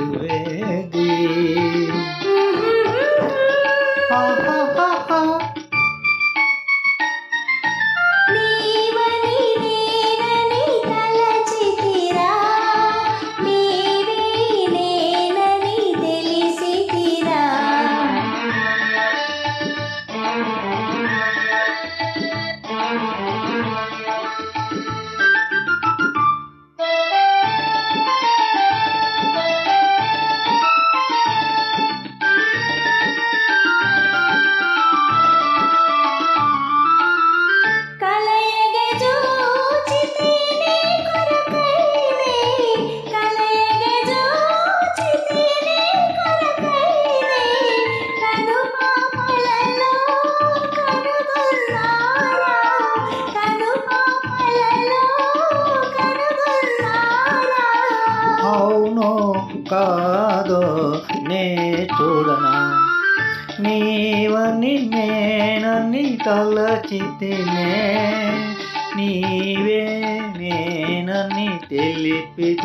to కాదో నే చూడనా? నీవని నేనని తలచితినే. నీవే నేనని తెలిపి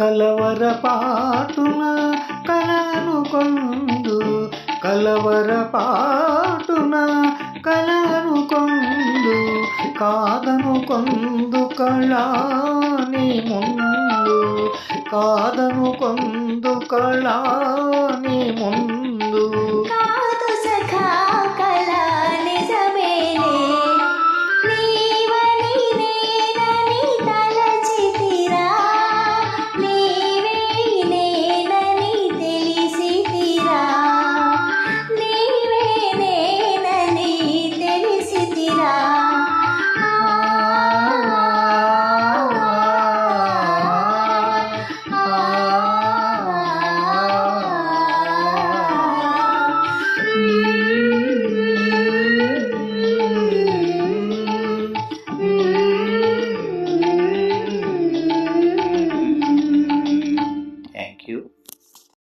కలవర పాటున కలను కొందు కలవర పాటున కలను కొందు కాదను కొందు కళాని ముందు. కాదను కొందు కళాని ముందు.